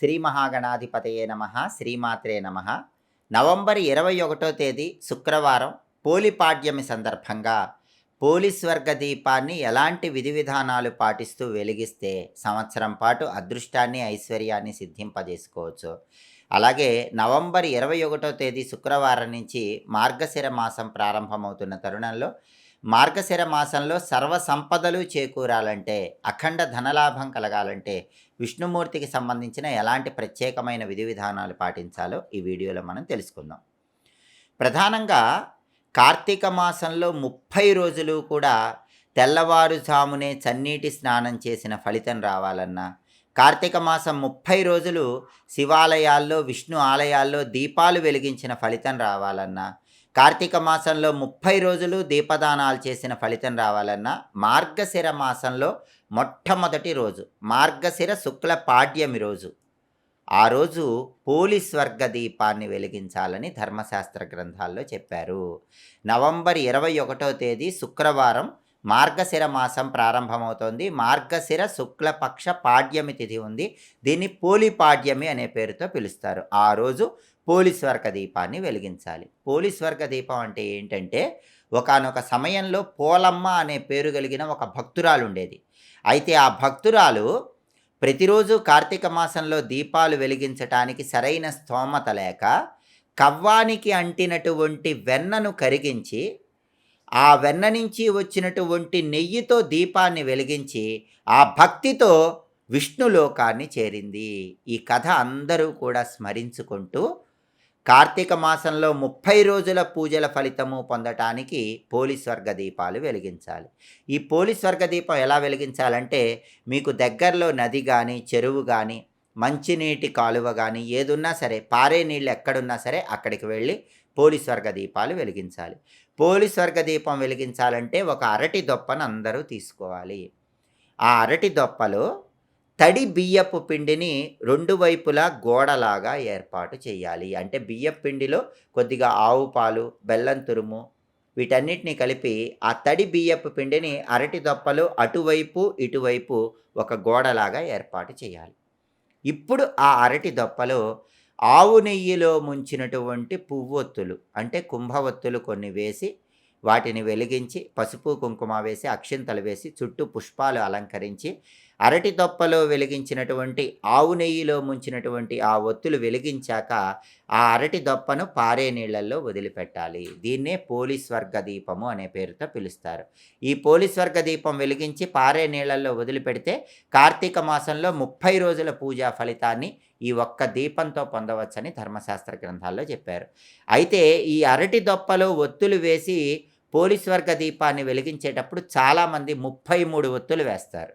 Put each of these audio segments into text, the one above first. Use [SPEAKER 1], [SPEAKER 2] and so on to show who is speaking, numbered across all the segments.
[SPEAKER 1] శ్రీ మహాగణాధిపతయే నమ శ్రీమాత్రే నమ. నవంబర్ ఇరవై ఒకటో తేదీ శుక్రవారం పోలిపాడ్యమి సందర్భంగా పోలీస్ వర్గ దీపాన్ని ఎలాంటి విధి విధానాలు పాటిస్తూ వెలిగిస్తే సంవత్సరం పాటు అదృష్టాన్ని ఐశ్వర్యాన్ని సిద్ధింపజేసుకోవచ్చు. అలాగే నవంబర్ ఇరవై ఒకటో తేదీ శుక్రవారం నుంచి మార్గశిర మాసం ప్రారంభమవుతున్న తరుణంలో మార్గశిర మాసంలో సర్వ సంపదలు చేకూరాలంటే అఖండ ధనలాభం కలగాలంటే విష్ణుమూర్తికి సంబంధించిన ఎలాంటి ప్రత్యేకమైన విధి విధానాలు పాటించాలో ఈ వీడియోలో మనం తెలుసుకుందాం. ప్రధానంగా కార్తీక మాసంలో ముప్పై రోజులు కూడా తెల్లవారుజామునే చన్నీటి స్నానం చేసిన ఫలితం రావాలన్నా కార్తీక మాసం ముప్పై రోజులు శివాలయాల్లో విష్ణు ఆలయాల్లో దీపాలు వెలిగించిన ఫలితం రావాలన్నా కార్తీక మాసంలో ముప్పై రోజులు దీపదానాలు చేసిన ఫలితం రావాలన్నా మార్గశిర మాసంలో మొట్టమొదటి రోజు మార్గశిర శుక్ల పాడ్యమి రోజు. ఆ రోజు పోలీస్ వర్గ దీపాన్ని వెలిగించాలని ధర్మశాస్త్ర గ్రంథాల్లో చెప్పారు. నవంబర్ ఇరవై ఒకటో తేదీ శుక్రవారం మార్గశిర మాసం ప్రారంభమవుతోంది. మార్గశిర శుక్లపక్ష పాడ్యమి తిథి ఉంది. దీన్ని పోలిపాడ్యమి అనే పేరుతో పిలుస్తారు. ఆ రోజు పోలీస్వర్గ దీపాన్ని వెలిగించాలి. పోలీస్ వర్గ దీపం అంటే ఏంటంటే ఒకనొక సమయంలో పోలమ్మ అనే పేరు కలిగిన ఒక భక్తురాలు ఉండేది. అయితే ఆ భక్తురాలు ప్రతిరోజు కార్తీక మాసంలో దీపాలు వెలిగించటానికి సరైన స్తోమత లేక కవ్వానికి అంటినటువంటి వెన్నను కరిగించి ఆ వెన్న నుంచి వచ్చినటువంటి నెయ్యితో దీపాన్ని వెలిగించి ఆ భక్తితో విష్ణులోకాన్ని చేరింది. ఈ కథ అందరూ కూడా స్మరించుకుంటూ కార్తీక మాసంలో ముప్పై రోజుల పూజల ఫలితము పొందటానికి పోలీస్ వర్గ దీపాలు వెలిగించాలి. ఈ పోలీస్ వర్గ దీపం ఎలా వెలిగించాలంటే మీకు దగ్గరలో నది కానీ చెరువు కానీ మంచినీటి కాలువ కానీ ఏదున్నా సరే పారే నీళ్ళు ఎక్కడున్నా సరే అక్కడికి వెళ్ళి పోలీస్ వర్గ దీపాలు వెలిగించాలి. పోలీస్ వర్గ దీపం వెలిగించాలంటే ఒక అరటి దొప్పను అందరూ తీసుకోవాలి. ఆ అరటి దొప్పలో తడి బియ్యపు పిండిని రెండు వైపులా గోడలాగా ఏర్పాటు చేయాలి. అంటే బియ్యపు పిండిలో కొద్దిగా ఆవు పాలు బెల్లం తురుము వీటన్నిటిని కలిపి ఆ తడి బియ్యపు పిండిని అరటి దొప్పలు అటువైపు ఇటువైపు ఒక గోడలాగా ఏర్పాటు చేయాలి. ఇప్పుడు ఆ అరటి దొప్పలో ఆవు నెయ్యిలో ముంచినటువంటి పువ్వొత్తులు అంటే కుంభవత్తులు కొన్ని వేసి వాటిని వెలిగించి పసుపు కుంకుమ వేసి అక్షింతలు వేసి చుట్టూ పుష్పాలు అలంకరించి అరటి తొప్పలో వెలిగించినటువంటి ఆవు నెయ్యిలో ముంచినటువంటి ఆ ఒత్తులు వెలిగించాక ఆ అరటి దొప్పను పారే నీళ్ళలో వదిలిపెట్టాలి. దీన్నే పోలీస్ వర్గ దీపము అనే పేరుతో పిలుస్తారు. ఈ పోలీస్ వర్గ దీపం వెలిగించి పారే నీళ్ళలో వదిలిపెడితే కార్తీక మాసంలో ముప్పై రోజుల పూజా ఫలితాన్ని ఈ ఒక్క దీపంతో పొందవచ్చని ధర్మశాస్త్ర గ్రంథాల్లో చెప్పారు. అయితే ఈ అరటి దొప్పలో ఒత్తులు వేసి పోలీస్ వర్గ దీపాన్ని వెలిగించేటప్పుడు చాలామంది ముప్పై మూడు ఒత్తులు వేస్తారు.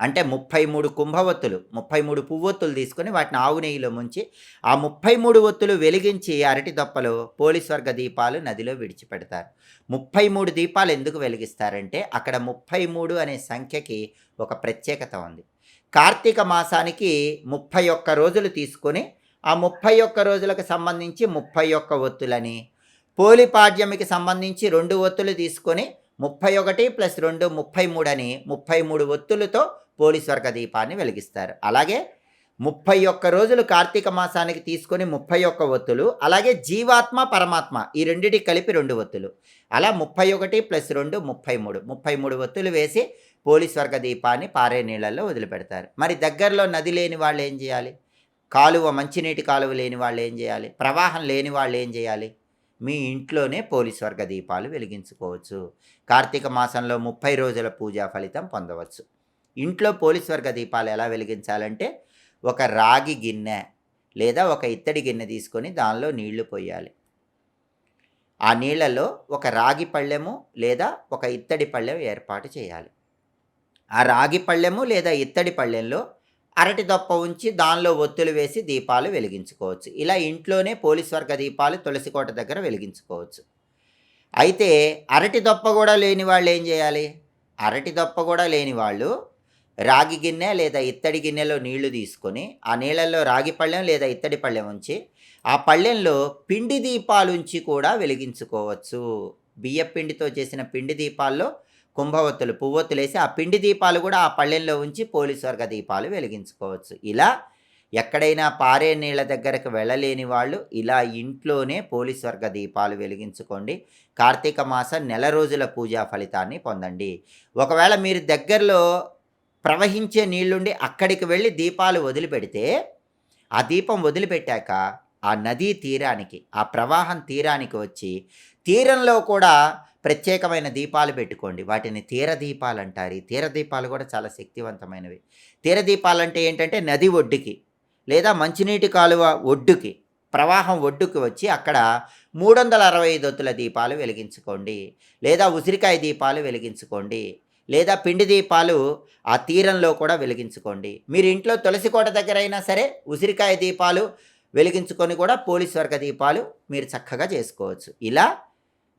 [SPEAKER 1] అంటే ముప్పై మూడు కుంభవత్తులు ముప్పై మూడు పువ్వొత్తులు తీసుకొని వాటిని ఆవు నెయ్యిలో ముంచి ఆ ముప్పై మూడు ఒత్తులు వెలిగించి అరటి దొప్పలు పోలీస్ వర్గ దీపాలు నదిలో విడిచిపెడతారు. ముప్పై మూడు దీపాలు ఎందుకు వెలిగిస్తారంటే అక్కడ ముప్పై మూడు అనే సంఖ్యకి ఒక ప్రత్యేకత ఉంది. కార్తీక మాసానికి ముప్పై ఒక్క రోజులు తీసుకొని ఆ ముప్పై ఒక్క రోజులకు సంబంధించి ముప్పై ఒక్క ఒత్తులని పోలిపాడ్యమికి సంబంధించి రెండు ఒత్తులు తీసుకొని ముప్పై ఒకటి ప్లస్ రెండు ముప్పై మూడు అని ముప్పై మూడు ఒత్తులతో పోలీస్ వర్గ దీపాన్ని వెలిగిస్తారు. అలాగే ముప్పై ఒక్క రోజులు కార్తీక మాసానికి తీసుకొని ముప్పై ఒక్క ఒత్తులు అలాగే జీవాత్మ పరమాత్మ ఈ రెండిటి కలిపి రెండు ఒత్తులు. అలా ముప్పై ఒకటి ప్లస్ రెండు ముప్పై మూడు ముప్పై మూడు ఒత్తులు వేసి పోలీస్ వర్గ దీపాన్ని పారే నీళ్ళల్లో వదిలిపెడతారు. మరి దగ్గరలో నది లేని వాళ్ళు ఏం చేయాలి? కాలువ మంచినీటి కాలువ లేని వాళ్ళు ఏం చేయాలి? ప్రవాహం లేని వాళ్ళు ఏం చేయాలి? మీ ఇంట్లోనే పోలీస్ వర్గ దీపాలు వెలిగించుకోవచ్చు. కార్తీక మాసంలో ముప్పై రోజుల పూజా ఫలితం పొందవచ్చు. ఇంట్లో పోలీస్ వర్గ దీపాలు ఎలా వెలిగించాలంటే ఒక రాగి గిన్నె లేదా ఒక ఇత్తడి గిన్నె తీసుకొని దానిలో నీళ్ళు పోయాలి. ఆ నీళ్ళలో ఒక రాగి పళ్ళెము లేదా ఒక ఇత్తడి పళ్ళెం ఏర్పాటు చేయాలి. ఆ రాగి పళ్ళెము లేదా ఇత్తడి పళ్ళెంలో అరటి దొప్ప ఉంచి దానిలో ఒత్తులు వేసి దీపాలు వెలిగించుకోవచ్చు. ఇలా ఇంట్లోనే పోలీస్ వర్గ దీపాలు తులసికోట దగ్గర వెలిగించుకోవచ్చు. అయితే అరటి దొప్ప కూడా లేని వాళ్ళు ఏం చేయాలి? అరటి దొప్ప కూడా లేని వాళ్ళు రాగి గిన్నె లేదా ఇత్తడి గిన్నెలో నీళ్ళు తీసుకొని ఆ నీళ్ళల్లో రాగి పళ్ళెం లేదా ఇత్తడి పళ్ళెం ఉంచి ఆ పళ్ళెంలో పిండి దీపాలుంచి కూడా వెలిగించుకోవచ్చు. బియ్య పిండితో చేసిన పిండి దీపాల్లో కుంభవత్తులు పువ్వొత్తులు వేసి ఆ పిండి దీపాలు కూడా ఆ పళ్ళెంలో ఉంచి పోలీస్ వర్గ దీపాలు వెలిగించుకోవచ్చు. ఇలా ఎక్కడైనా పారే నీళ్ళ దగ్గరకు వెళ్ళలేని వాళ్ళు ఇలా ఇంట్లోనే పోలీస్ వర్గ దీపాలు వెలిగించుకోండి. కార్తీక మాసం నెల రోజుల పూజా ఫలితాన్ని పొందండి. ఒకవేళ మీరు దగ్గరలో ప్రవహించే నీళ్ళుండి అక్కడికి వెళ్ళి దీపాలు వదిలిపెడితే ఆ దీపం వదిలిపెట్టాక ఆ నదీ తీరానికి ఆ ప్రవాహం తీరానికి వచ్చి తీరంలో కూడా ప్రత్యేకమైన దీపాలు పెట్టుకోండి. వాటిని తీర దీపాలు అంటారు. ఈ తీర దీపాలు కూడా చాలా శక్తివంతమైనవి. తీర దీపాలు అంటే ఏంటంటే నది ఒడ్డుకి లేదా మంచినీటి కాలువ ఒడ్డుకి ప్రవాహం ఒడ్డుకి వచ్చి అక్కడ మూడు వందల అరవై ఐదు ఒత్తుల దీపాలు వెలిగించుకోండి. లేదా ఉసిరికాయ దీపాలు వెలిగించుకోండి. లేదా పిండి దీపాలు ఆ తీరంలో కూడా వెలిగించుకోండి. మీరు ఇంట్లో తులసి కోట దగ్గర అయినా సరే ఉసిరికాయ దీపాలు వెలిగించుకొని కూడా పోలీస్ వర్గ దీపాలు మీరు చక్కగా చేసుకోవచ్చు. ఇలా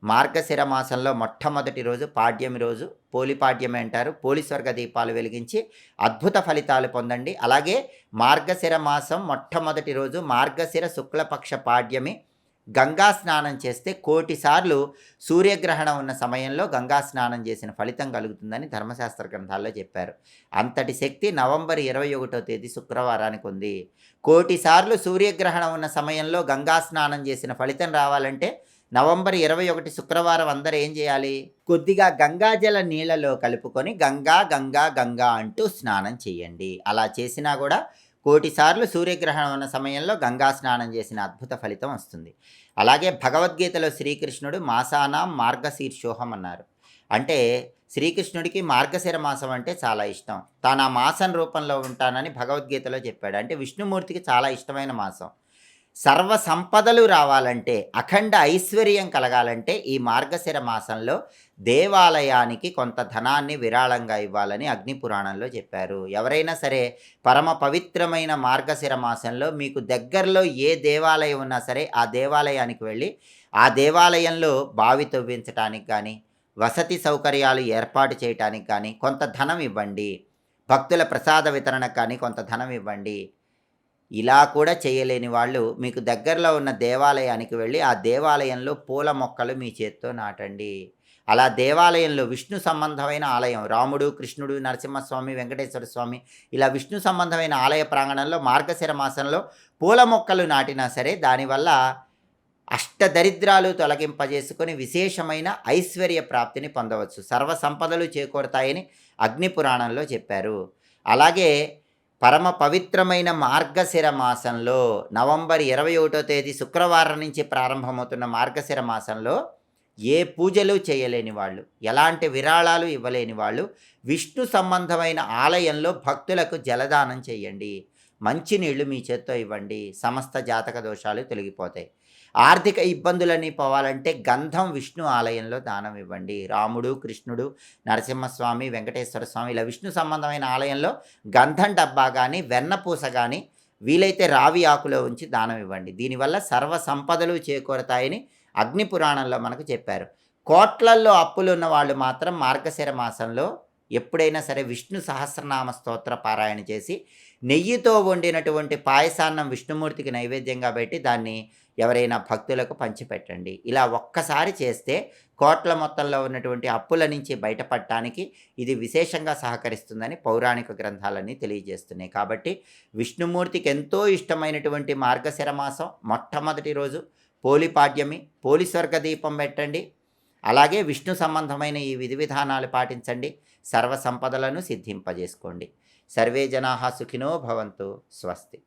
[SPEAKER 1] మార్గశిర మాసంలో మొట్టమొదటి రోజు పాడ్యమి రోజు పోలి పాడ్యమి అంటారు. పోలీస్ వర్గ దీపాలు వెలిగించి అద్భుత ఫలితాలు పొందండి. అలాగే మార్గశిర మాసం మొట్టమొదటి రోజు మార్గశిర శుక్లపక్ష పాడ్యమి గంగా స్నానం చేస్తే కోటి సార్లు సూర్యగ్రహణం ఉన్న సమయంలో గంగా స్నానం చేసిన ఫలితం కలుగుతుందని ధర్మశాస్త్ర గ్రంథాల్లో చెప్పారు. అంతటి శక్తి నవంబర్ ఇరవై ఒకటో తేదీ శుక్రవారానికి ఉంది. కోటి సార్లు సూర్యగ్రహణం ఉన్న సమయంలో గంగా స్నానం చేసిన ఫలితం రావాలంటే నవంబర్ ఇరవై ఒకటి శుక్రవారం అందరూ ఏం చేయాలి? కొద్దిగా గంగాజల నీళ్ళలో కలుపుకొని గంగా గంగా గంగా అంటూ స్నానం చేయండి. అలా చేసినా కూడా కోటిసార్లు సూర్యగ్రహణం ఉన్న సమయంలో గంగా స్నానం చేసిన అద్భుత ఫలితం వస్తుంది. అలాగే భగవద్గీతలో శ్రీకృష్ణుడు మాసానాం మార్గశీర్షోహం అన్నారు. అంటే శ్రీకృష్ణుడికి మార్గశిర మాసం అంటే చాలా ఇష్టం. తాను ఆ మాసం రూపంలో ఉంటానని భగవద్గీతలో చెప్పాడు. అంటే విష్ణుమూర్తికి చాలా ఇష్టమైన మాసం. సర్వ సంపదలు రావాలంటే అఖండ ఐశ్వర్యం కలగాలంటే ఈ మార్గశిర మాసంలో దేవాలయానికి కొంత ధనాన్ని విరాళంగా ఇవ్వాలని అగ్ని పురాణంలో చెప్పారు. ఎవరైనా సరే పరమ పవిత్రమైన మార్గశిర మాసంలో మీకు దగ్గరలో ఏ దేవాలయం ఉన్నా సరే ఆ దేవాలయానికి వెళ్ళి ఆ దేవాలయంలో బావి తవ్వించడానికి కానీ వసతి సౌకర్యాలు ఏర్పాటు చేయడానికి కానీ కొంత ధనం ఇవ్వండి. భక్తుల ప్రసాద వితరణకు కానీ కొంత ధనం ఇవ్వండి. ఇలా కూడా చేయలేని వాళ్ళు మీకు దగ్గరలో ఉన్న దేవాలయానికి వెళ్ళి ఆ దేవాలయంలో పూల మొక్కలు మీ చేత్తో నాటండి. అలా దేవాలయంలో విష్ణు సంబంధమైన ఆలయం రాముడు కృష్ణుడు నరసింహస్వామి వెంకటేశ్వర స్వామి ఇలా విష్ణు సంబంధమైన ఆలయ ప్రాంగణంలో మార్గశిర మాసంలో పూల మొక్కలు నాటినా సరే దానివల్ల అష్టదరిద్రాలు తొలగింపజేసుకొని విశేషమైన ఐశ్వర్య ప్రాప్తిని పొందవచ్చు. సర్వ సంపదలు చేకూరుతాయని అగ్ని పురాణంలో చెప్పారు. అలాగే పరమ పవిత్రమైన మార్గశిర మాసంలో నవంబర్ ఇరవై ఒకటో తేదీ శుక్రవారం నుంచి ప్రారంభమవుతున్న మార్గశిర మాసంలో ఏ పూజలు చేయలేని వాళ్ళు ఎలాంటి విరాళాలు ఇవ్వలేని వాళ్ళు విష్ణు సంబంధమైన ఆలయంలో భక్తులకు జలదానం చేయండి. మంచినీళ్ళు మీ చేత్తో ఇవ్వండి. సమస్త జాతక దోషాలు తొలగిపోతాయి. ఆర్థిక ఇబ్బందులన్నీ పోవాలంటే గంధం విష్ణు ఆలయంలో దానం ఇవ్వండి. రాముడు కృష్ణుడు నరసింహస్వామి వెంకటేశ్వర స్వామి ఇలా విష్ణు సంబంధమైన ఆలయంలో గంధం డబ్బా కానీ వెన్నపూస కానీ వీలైతే రావి ఆకులో ఉంచి దానం ఇవ్వండి. దీనివల్ల సర్వ సంపదలు చేకూరతాయని అగ్ని పురాణంలో మనకు చెప్పారు. కోట్లల్లో అప్పులు ఉన్న వాళ్ళు మాత్రం మార్గశిర మాసంలో ఎప్పుడైనా సరే విష్ణు సహస్రనామ స్తోత్ర పారాయణ చేసి నెయ్యితో వండినటువంటి పాయసాన్నం విష్ణుమూర్తికి నైవేద్యంగా పెట్టి దాన్ని ఎవరైనా భక్తులకు పంచిపెట్టండి. ఇలా ఒక్కసారి చేస్తే కోట్ల మొత్తంలో ఉన్నటువంటి అప్పుల నుంచి బయటపడటానికి ఇది విశేషంగా సహకరిస్తుందని పౌరాణిక గ్రంథాలన్నీ తెలియజేస్తున్నాయి. కాబట్టి విష్ణుమూర్తికి ఎంతో ఇష్టమైనటువంటి మార్గశిర మాసం మొట్టమొదటి రోజు పోలిపాడ్యమి పోలిస్వర్గ దీపం పెట్టండి. అలాగే విష్ణు సంబంధమైన ఈ విధి విధానాలు పాటించండి. సర్వసంపదలను సిద్ధింపజేసుకోండి. సర్వే జనా సుఖినో భవంతు. స్వస్తి.